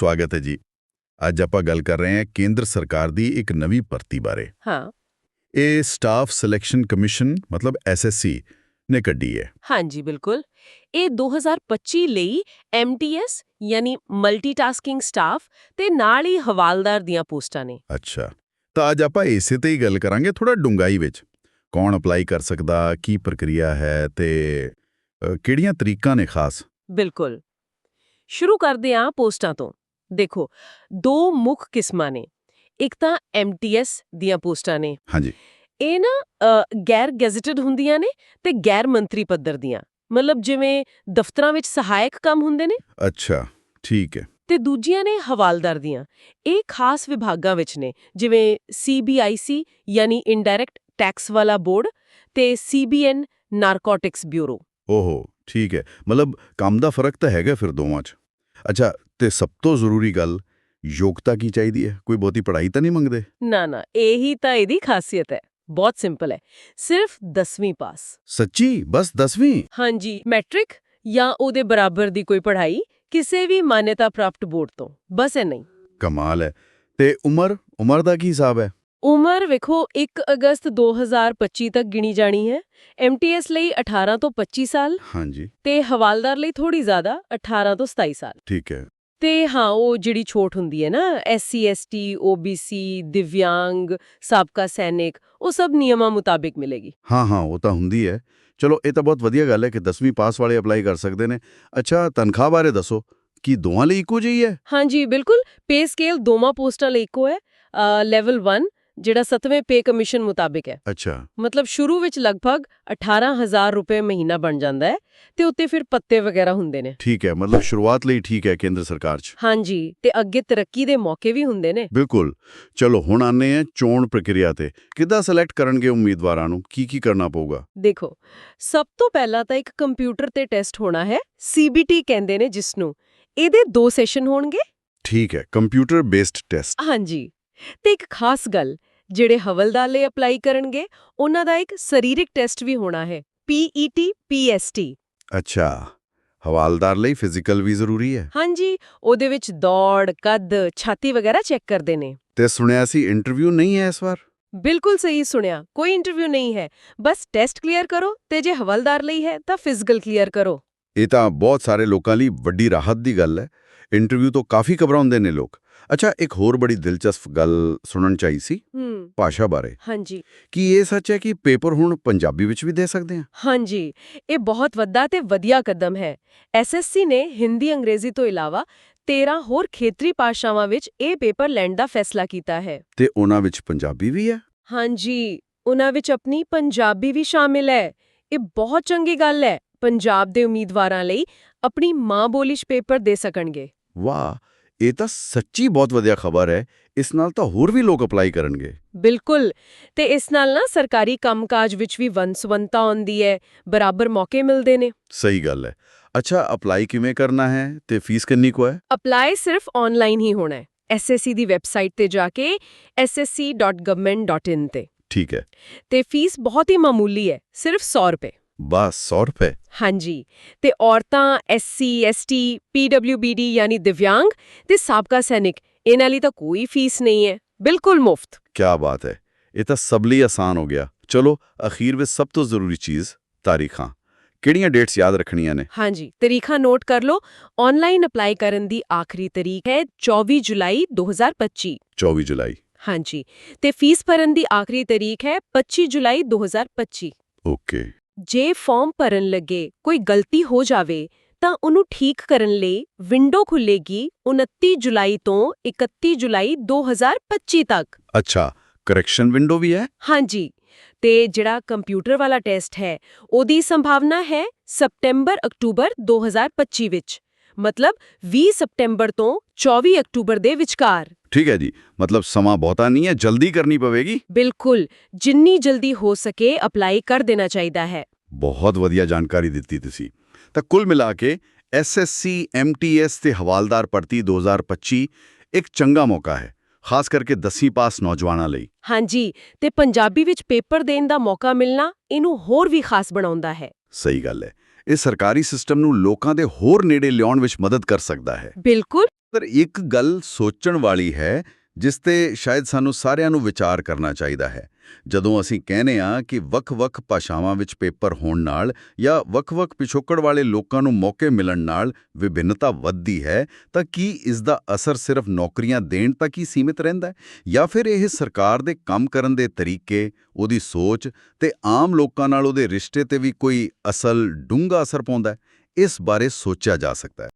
ਸਵਾਗਤ ਹੈ ਜੀ। ਅੱਜ ਆਪਾਂ ਗੱਲ ਕਰ ਰਹੇ ਹਾਂ ਕੇਂਦਰ ਸਰਕਾਰ ਦੀ ਇੱਕ ਨਵੀਂ ਭਰਤੀ ਬਾਰੇ। ਹਾਂ। ਇਹ ਸਟਾਫ ਸਿਲੈਕਸ਼ਨ ਕਮਿਸ਼ਨ ਮਤਲਬ ਐਸਐਸਸੀ ਨੇ ਕੱਢੀ ਹੈ। ਹਾਂਜੀ ਬਿਲਕੁਲ। ਇਹ 2025 ਲਈ ਐਮਟੀਐਸ ਯਾਨੀ ਮਲਟੀਟਾਸਕਿੰਗ ਸਟਾਫ ਤੇ ਨਾਲ ਹੀ ਹਵਾਲਦਾਰ ਦੀਆਂ ਪੋਸਟਾਂ ਨੇ। ਅੱਛਾ। ਤਾਂ ਅੱਜ ਆਪਾਂ ਇਸੇ ਤੇ ਹੀ ਗੱਲ ਕਰਾਂਗੇ ਥੋੜਾ ਡੂੰਘਾਈ ਵਿੱਚ। ਕੌਣ ਅਪਲਾਈ ਕਰ ਸਕਦਾ ਕੀ ਪ੍ਰਕਿਰਿਆ ਹੈ ਤੇ ਕਿਹੜੀਆਂ ਤਰੀਕਾਂ ਨੇ ਖਾਸ? ਬਿਲਕੁਲ। ਸ਼ੁਰੂ ਕਰਦੇ ਹਾਂ ਪੋਸਟਾਂ ਤੋਂ। ਦੇਖੋ ਦੋ ਮੁੱਖ ਕਿਸਮਾਂ ਨੇ। ਇੱਕ ਤਾਂ ਐਮਟੀਐਸ ਦੀਆਂ ਪੋਸਟਾਂ ਨੇ। ਹਾਂਜੀ। ਇਹ ਨਾ ਗੈਰ ਗੈਜ਼ਟਡ ਹੁੰਦੀਆਂ ਨੇ ਤੇ ਗੈਰ ਮੰਤਰੀ ਪੱਧਰ ਦੀਆਂ। ਮਤਲਬ ਜਿਵੇਂ ਦਫ਼ਤਰਾਂ ਵਿੱਚ ਸਹਾਇਕ ਕੰਮ ਹੁੰਦੇ ਨੇ। ਅੱਛਾ ਠੀਕ ਹੈ। ਤੇ ਦੂਜੀਆਂ ਨੇ ਹਵਾਲਦਾਰ ਦੀਆਂ। ਇਹ ਖਾਸ ਵਿਭਾਗਾਂ ਵਿੱਚ ਨੇ ਜਿਵੇਂ ਸੀਬੀਆਈਸੀ ਯਾਨੀ ਇਨਡਾਇਰੈਕਟ ਟੈਕਸ ਵਾਲਾ ਬੋਰਡ ਤੇ ਸੀਬੀਐਨ ਨਾਰਕੋਟਿਕਸ ਬਿਊਰੋ ਓਹੋ ਠੀਕ ਹੈ। ਮਤਲਬ ਕੰਮ ਦਾ ਫ਼ਰਕ ਤਾਂ ਹੈਗਾ ਫਿਰ ਦੋਵਾਂ 'ਚ। ਅੱਛਾ ਤੇ ਸਭ ਤੋਂ ਜ਼ਰੂਰੀ ਗੱਲ ਯੋਗਤਾ ਕੀ ਚਾਹੀਦੀ ਹੈ? ਕੋਈ ਬਹੁਤੀ ਪੜ੍ਹਾਈ ਤਾਂ ਨਹੀਂ ਮੰਗਦੇ? ਨਾ ਨਾ ਇਹੀ ਤਾਂ ਇਹਦੀ ਖਾਸੀਅਤ ਹੈ। ਬਹੁਤ ਸਿੰਪਲ ਹੈ। ਸਿਰਫ 10ਵੀਂ ਪਾਸ। ਸੱਚੀ? ਬਸ 10ਵੀਂ ਹਾਂਜੀ ਮੈਟ੍ਰਿਕ ਜਾਂ ਉਹਦੇ ਬਰਾਬਰ ਦੀ ਕੋਈ ਪੜ੍ਹਾਈ ਕਿਸੇ ਵੀ ਮਾਨਤਾ ਪ੍ਰਾਪਤ ਬੋਰਡ ਤੋਂ। ਬਸ ਇੰਨਾ ਹੀ। ਕਮਾਲ ਹੈ। ਤੇ ਉਮਰ? ਉਮਰ ਦਾ ਕੀ ਹਿਸਾਬ ਹੈ? ਉਮਰ ਵੇਖੋ 1 ਅਗਸਤ 2025 ਤੱਕ ਗਿਣੀ ਜਾਣੀ ਹੈ। ਐਮਟੀਐਸ ਲਈ 18 ਤੋਂ 25 ਸਾਲ ਹਾਂਜੀ। ਤੇ ਹਵਾਲਦਾਰ ਲਈ ਥੋੜੀ ਜ਼ਿਆਦਾ 18 ਤੋਂ 27 ਸਾਲ। ਠੀਕ ਹੈ। ਤੇ ਹਾਂ ਉਹ ਜਿਹੜੀ ਛੋਟ ਹੁੰਦੀ ਹੈ ਨਾ ਐਸਸੀ ਐਸਟੀ ਓਬੀਸੀ ਦਿਵਿਆਂਗ ਸਾਬਕਾ ਸੈਨਿਕ ਉਹ ਸਭ ਨਿਯਮਾਂ ਮੁਤਾਬਿਕ ਮਿਲੇਗੀ। ਹਾਂ ਹਾਂ ਉਹ ਤਾਂ ਹੁੰਦੀ ਹੈ। ਚਲੋ ਇਹ ਤਾਂ ਬਹੁਤ ਵਧੀਆ ਗੱਲ ਹੈ ਕਿ 10ਵੀਂ ਪਾਸ ਵਾਲੇ ਅਪਲਾਈ ਕਰ ਸਕਦੇ ਨੇ। ਅੱਛਾ ਤਨਖਾਹ ਬਾਰੇ ਦੱਸੋ ਕੀ ਦੋਵਾਂ ਲਈ ਇੱਕੋ ਜਿਹੀ ਹੈ? ਹਾਂਜੀ ਬਿਲਕੁਲ। ਪੇ ਸਕੇਲ ਦੋਵਾਂ ਪੋਸਟਾਂ ਲਈ ਇੱਕੋ ਹੈ। ਲੈਵਲ 1 ਜਿਹੜਾ 7ਵੇਂ ਪੇ ਕਮਿਸ਼ਨ ਮੁਤਾਬਿਕ ਹੈ। ਅੱਛਾ। ਮਤਲਬ ਸ਼ੁਰੂ ਵਿੱਚ ਲਗਭਗ 18000 ਰੁਪਏ ਮਹੀਨਾ ਬਣ ਜਾਂਦਾ ਹੈ ਤੇ ਉੱਤੇ ਫਿਰ ਪੱਤੇ ਵਗੈਰਾ ਹੁੰਦੇ ਨੇ। ਠੀਕ ਹੈ ਮਤਲਬ ਸ਼ੁਰੂਆਤ ਲਈ ਠੀਕ ਹੈ ਕੇਂਦਰ ਸਰਕਾਰ 'ਚ। ਹਾਂਜੀ ਤੇ ਅੱਗੇ ਤਰੱਕੀ ਦੇ ਮੌਕੇ ਵੀ ਹੁੰਦੇ ਨੇ। ਬਿਲਕੁਲ। ਚਲੋ ਹੁਣ ਆਨੇ ਆ ਚੋਣ ਪ੍ਰਕਿਰਿਆ ਤੇ। ਕਿੱਦਾਂ ਸਿਲੈਕਟ ਕਰਨਗੇ ਉਮੀਦਵਾਰਾਂ ਨੂੰ? ਕੀ ਕੀ ਕਰਨਾ ਪਊਗਾ? ਦੇਖੋ ਸਭ ਤੋਂ ਪਹਿਲਾਂ ਤਾਂ ਇੱਕ ਕੰਪਿਊਟਰ ਤੇ ਟੈਸਟ ਹੋਣਾ ਹੈ ਸੀਬੀਟੀ ਕਹਿੰਦੇ ਨੇ ਜਿਸ ਨੂੰ ਇਹਦੇ ਦੋ ਸੈਸ਼ਨ ਹੋਣਗੇ। ਠੀਕ ਹੈ ਕੰਪਿਊਟਰ ਬੇਸਡ ਟੈਸਟ ਹਾਂਜੀ ਤੇ ਇੱਕ ਖਾਸ ਗੱਲ ਜਿਹੜੇ ਹਵਲਦਾਰ ਲਈ ਅਪਲਾਈ ਕਰਨਗੇ ਉਹਨਾਂ ਦਾ ਇੱਕ ਸਰੀਰਕ ਟੈਸਟ ਵੀ ਹੋਣਾ ਹੈ ਪੀਈਟੀ ਪੀਐਸਟੀ ਅੱਛਾ ਹਵਾਲਦਾਰ ਲਈ ਫਿਜ਼ੀਕਲ ਵੀ ਜ਼ਰੂਰੀ ਹੈ? ਹਾਂਜੀ ਉਹਦੇ ਵਿੱਚ ਦੌੜ ਕੱਦ ਛਾਤੀ ਵਗੈਰਾ ਚੈੱਕ ਕਰਦੇ ਨੇ। ਤੇ ਸੁਣਿਆ ਸੀ ਇੰਟਰਵਿਊ ਨਹੀਂ ਹੈ ਇਸ ਵਾਰ? ਬਿਲਕੁਲ ਸਹੀ ਸੁਣਿਆ ਕੋਈ ਇੰਟਰਵਿਊ ਨਹੀਂ ਹੈ। ਬਸ ਟੈਸਟ ਕਲੀਅਰ ਕਰੋ ਤੇ ਜੇ ਹਵਲਦਾਰ ਲਈ ਹੈ ਤਾਂ ਫਿਜ਼ੀਕਲ ਕਲੀਅਰ ਕਰੋ। ਇਹ ਤਾਂ ਬਹੁਤ ਸਾਰੇ ਲੋਕਾਂ ਲਈ ਵੱਡੀ ਰਾਹਤ ਦੀ ਗੱਲ ਹੈ। ਇੰਟਰਵਿਊ ਤੋਂ ਕਾਫੀ ਘਬਰਾਉਂਦੇ ਨੇ ਲੋਕ। ਅੱਛਾ ਇੱਕ ਹੋਰ ਬੜੀ ਦਿਲਚਸਪ ਗੱਲ ਸੁਣਨ ਚਾਹੀ ਸੀ ਭਾਸ਼ਾ ਬਾਰੇ। ਹਾਂਜੀ। ਕੀ ਇਹ ਸੱਚ ਹੈ ਕਿ ਪੇਪਰ ਹੁਣ ਪੰਜਾਬੀ ਵਿੱਚ ਵੀ ਦੇ ਸਕਦੇ ਹਾਂ ਹਾਂਜੀ ਇਹ ਬਹੁਤ ਵੱਡਾ ਤੇ ਵਧੀਆ ਕਦਮ ਹੈ। ਐਸਐਸਸੀ ਨੇ ਹਿੰਦੀ ਅੰਗਰੇਜ਼ੀ ਤੋਂ ਇਲਾਵਾ 13 ਹੋਰ ਖੇਤਰੀ ਭਾਸ਼ਾਵਾਂ ਵਿੱਚ ਇਹ ਪੇਪਰ ਲੈਣ ਦਾ ਫੈਸਲਾ ਕੀਤਾ ਹੈ। ਤੇ ਉਹਨਾਂ ਵਿੱਚ ਪੰਜਾਬੀ ਵੀ ਹੈ? ਹਾਂਜੀ ਉਹਨਾਂ ਵਿੱਚ ਆਪਣੀ ਪੰਜਾਬੀ ਵੀ ਸ਼ਾਮਿਲ ਹੈ। ਇਹ ਬਹੁਤ ਚੰਗੀ ਗੱਲ ਹੈ। ਪੰਜਾਬ ਦੇ ਉਮੀਦਵਾਰਾਂ ਲਈ ਆਪਣੀ ਮਾਂ ਬੋਲੀ 'ਚ ਪੇਪਰ ਦੇ ਸਕਣਗੇ। ਵਾਹ! ਇਹ ਤਾਂ ਸੱਚੀ ਬਹੁਤ ਵਧੀਆ ਖਬਰ ਹੈ। ਇਸ ਨਾਲ ਤਾਂ ਹੋਰ ਵੀ ਲੋਕ ਅਪਲਾਈ ਕਰਨਗੇ। ਬਿਲਕੁਲ। ਤੇ ਇਸ ਨਾਲ ਨਾ ਸਰਕਾਰੀ ਕੰਮਕਾਜ ਵਿੱਚ ਵੀ ਵੰਸਵੰਤਾ ਆਉਂਦੀ ਹੈ। ਬਰਾਬਰ ਮੌਕੇ ਮਿਲਦੇ ਨੇ। ਸਹੀ ਗੱਲ ਹੈ। ਅੱਛਾ ਅਪਲਾਈ ਕਿਵੇਂ ਕਰਨਾ ਹੈ ਤੇ ਫੀਸ ਕਿੰਨੀ ਕੁ ਹੈ? ਅਪਲਾਈ ਸਿਰਫ ਆਨਲਾਈਨ ਹੀ ਹੋਣਾ ਹੈ। ਐਸਐਸਸੀ ਦੀ ਵੈਬਸਾਈਟ ਤੇ ਜਾ ਕੇ ssc.government.in ਤੇ। ਠੀਕ ਹੈ। ਤੇ ਫੀਸ ਬਹੁਤ ਹੀ ਮਾਮੂਲੀ ਹੈ। ਸਿਰਫ 100 ਰੁਪਏ। ਬਸ 100 ਰੁਪਏ। ਹਾਂਜੀ ਤੇ ਔਰਤਾਂ ਐਸਸੀ ਐਸਟੀ ਪੀਡਬਲਯੂਬੀਡੀ ਯਾਨੀ ਦਿਵਿਆਂਗ ਤੇ ਸਾਬਕਾ ਸੈਨਿਕ ਇਹਨਾਂ ਲਈ ਤਾਂ ਕੋਈ ਫੀਸ ਨਹੀਂ ਹੈ ਬਿਲਕੁਲ ਮੁਫਤ। ਕੀ ਬਾਤ ਹੈ ਇਹ ਤਾਂ ਸਭ ਲਈ ਆਸਾਨ ਹੋ ਗਿਆ। ਚਲੋ ਅਖੀਰ ਵਿੱਚ ਸਭ ਤੋਂ ਜ਼ਰੂਰੀ ਚੀਜ਼ ਤਾਰੀਖਾਂ। ਕਿਹੜੀਆਂ ਡੇਟਸ ਯਾਦ ਰੱਖਣੀਆਂ ਨੇ? ਹਾਂਜੀ ਤਰੀਖਾ ਨੋਟ ਕਰ ਲਓ। ਆਨਲਾਈਨ ਅਪਲਾਈ ਕਰਨ ਦੀ ਆਖਰੀ ਤਰੀਕ ਹੈ 24 ਜੁਲਾਈ 2025 24 ਜੁਲਾਈ। ਹਾਂਜੀ ਤੇ ਫੀਸ ਭਰਨ ਦੀ ਆਖਰੀ ਤਰੀਕ ਹੈ 25 ਜੁਲਾਈ 2025 ਓਕੇ। ਜੇ ਫਾਰਮ ਭਰਨ ਲੱਗੇ ਕੋਈ ਗਲਤੀ ਹੋ ਜਾਵੇ ਤਾਂ ਉਹਨੂੰ ਠੀਕ ਕਰਨ ਲਈ ਵਿੰਡੋ ਖੁੱਲੇਗੀ 29 ਜੁਲਾਈ ਤੋਂ 31 ਜੁਲਾਈ 2025 ਤੱਕ। ਅੱਛਾ ਕਰੈਕਸ਼ਨ ਵਿੰਡੋ ਵੀ ਹੈ? ਹਾਂਜੀ ਤੇ ਜਿਹੜਾ ਕੰਪਿਊਟਰ ਵਾਲਾ ਟੈਸਟ ਹੈ ਉਹਦੀ ਸੰਭਾਵਨਾ ਹੈ ਸਪਟੈਂਬਰ ਅਕਤੂਬਰ 2025 ਵਿੱਚ ਮਤਲਬ 20 ਸਪਟੈਂਬਰ ਤੋਂ 24 ਅਕਤੂਬਰ ਦੇ ਵਿਚਕਾਰ। ਠੀਕ ਹੈ ਜੀ ਮਤਲਬ ਸਮਾਂ ਬਹੁਤਾ ਨਹੀਂ ਹੈ ਜਲਦੀ ਕਰਨੀ ਪਵੇਗੀ? ਬਿਲਕੁਲ ਜਿੰਨੀ ਜਲਦੀ ਹੋ ਸਕੇ ਅਪਲਾਈ ਕਰ ਦੇਣਾ ਚਾਹੀਦਾ ਹੈ। ਬਹੁਤ ਵਧੀਆ ਜਾਣਕਾਰੀ ਦਿੱਤੀ ਤੁਸੀਂ। ਤਾਂ ਕੁੱਲ ਮਿਲਾ ਕੇ ਐਸਐਸਸੀ ਐਮਟੀਐਸ ਤੇ ਹਵਾਲਦਾਰ ਭਰਤੀ 2025 ਇੱਕ ਚੰਗਾ ਮੌਕਾ ਹੈ ਖਾਸ ਕਰਕੇ 10ਵੀਂ ਪਾਸ ਨੌਜਵਾਨਾਂ ਲਈ। ਹਾਂਜੀ ਤੇ ਪੰਜਾਬੀ ਵਿੱਚ ਪੇਪਰ ਦੇਣ ਦਾ ਮੌਕਾ ਮਿਲਣਾ ਇਹਨੂੰ ਹੋਰ ਵੀ ਖਾਸ ਬਣਾਉਂਦਾ ਹੈ। ਸਹੀ ਗੱਲ ਹੈ। ਇਹ ਸਰਕਾਰੀ ਸਿਸਟਮ ਨੂੰ ਲੋਕਾਂ ਦੇ ਹੋਰ ਨੇੜੇ ਲਿਆਉਣ ਵਿੱਚ ਮਦਦ ਕਰ ਸਕਦਾ ਹੈ। ਬਿਲਕੁਲ। ਪਰ ਇੱਕ ਗੱਲ ਸੋਚਣ ਵਾਲੀ ਹੈ ਜਿਸ ਤੇ ਸ਼ਾਇਦ ਸਾਨੂੰ ਸਾਰਿਆਂ ਨੂੰ ਵਿਚਾਰ ਕਰਨਾ ਚਾਹੀਦਾ ਹੈ। ਜਦੋਂ ਅਸੀਂ ਕਹਿੰਦੇ ਆ ਕਿ ਵੱਖ-ਵੱਖ ਭਾਸ਼ਾਵਾਂ ਵਿੱਚ ਪੇਪਰ ਹੋਣ ਨਾਲ ਜਾਂ ਵੱਖ-ਵੱਖ ਪਿਛੋਕੜ ਵਾਲੇ ਲੋਕਾਂ ਨੂੰ ਮੌਕੇ ਮਿਲਣ ਨਾਲ ਵਿਭਿੰਨਤਾ ਵੱਧਦੀ ਹੈ, ਤਾਂ ਕੀ ਇਸ ਦਾ ਅਸਰ ਸਿਰਫ ਨੌਕਰੀਆਂ ਦੇਣ ਤੱਕ ਹੀ ਸੀਮਿਤ ਰਹਿੰਦਾ ਹੈ? ਜਾਂ ਫਿਰ ਇਹ ਸਰਕਾਰ ਦੇ ਕੰਮ ਕਰਨ ਦੇ ਤਰੀਕੇ, ਉਹਦੀ ਸੋਚ ਤੇ ਆਮ ਲੋਕਾਂ ਨਾਲ ਉਹਦੇ ਰਿਸ਼ਤੇ ਤੇ ਵੀ ਕੋਈ ਅਸਲ ਡੂੰਘਾ ਅਸਰ ਪਾਉਂਦਾ ਹੈ? ਇਸ ਬਾਰੇ ਸੋਚਿਆ ਜਾ ਸਕਦਾ ਹੈ।